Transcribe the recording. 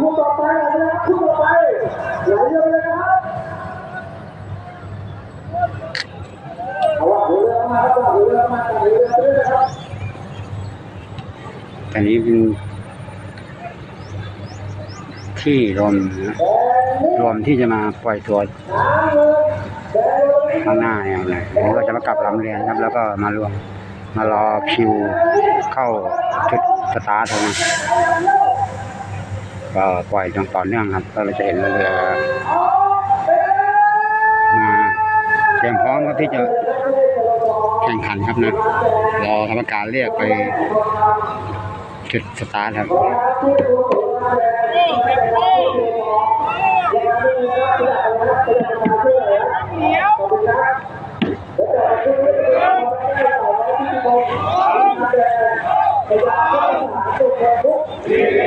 คู่ต่อไปนะครับคู่ต่อไปไหลเรือเลยนะครับเอาว่าเรือมาครับเรือมาเรือเรือนะครับอันนี้เป็นที่รวมนะรวมที่จะมาปล่อยตัวข้างหน้าเนี่ยเลยอันนี้ก็จะมากลับลำเรียนครับ แล้วก็มารวมมารอคิวเข้าจุดสตาร์ทนะ ก็ปล่อยอย่างต่อเนื่องครับก็เราจะเห็นเรือมาเตรียมพร้อมครับที่จะแข่งขันครับนะรอกรรมการเรียกไปจุดสตาร์ทครับเ